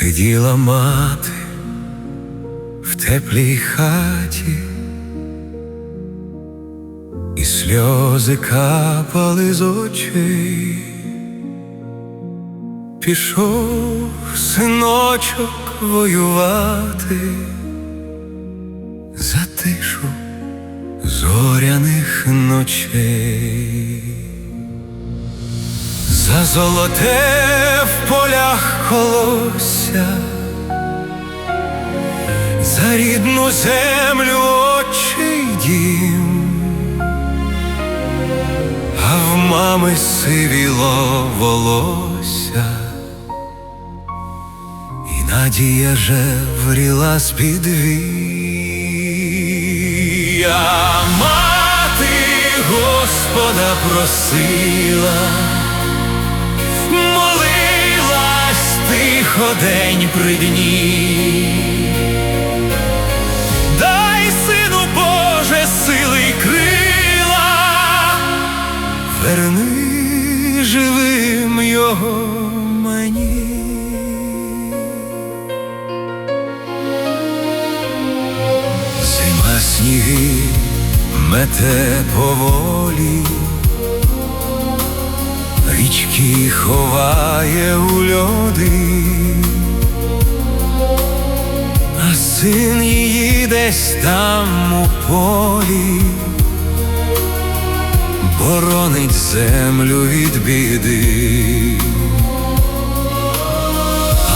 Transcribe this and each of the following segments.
Сиділа мати в теплій хаті, і сльози капали з очей. Пішов синочок воювати за тишу зоряних ночей. За золоте в полях колося, за рідну землю очий дім, а в мами сивіло волосся, і надія жевріла з-під вій. Мати Господа просила тихо день при дні. Дай сину Боже сили й крила, верни живим його мені. Зима сніги мете поволі річки ховає у льоди, син її десь там у полі, боронить землю від біди,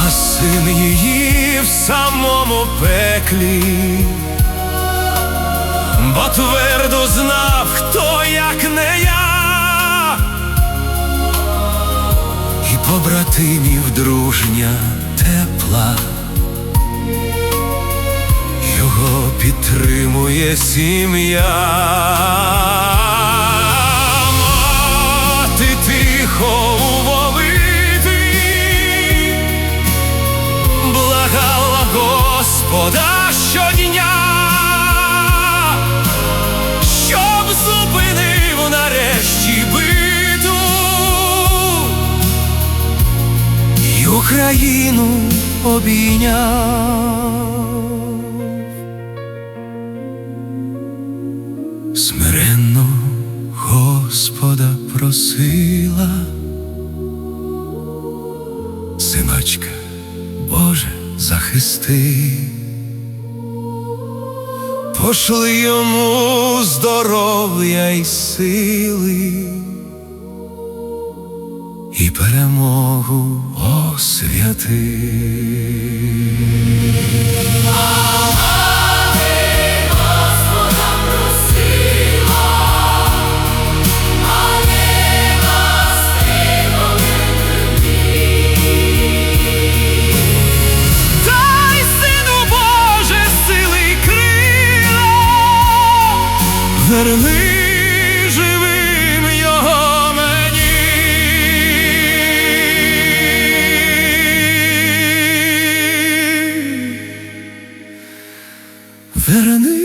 а син її в самому пеклі. Бо твердо знав, хто як не я, і побратимів дружня тепла, підтримує сім'я. Мати тихо у благала Господа щодня, щоб зупинив нарешті биту і Україну обійняв. Смиренно Господа просила, синочка, Боже, захисти, пошли йому здоров'я й сили і перемогу освяти. Верни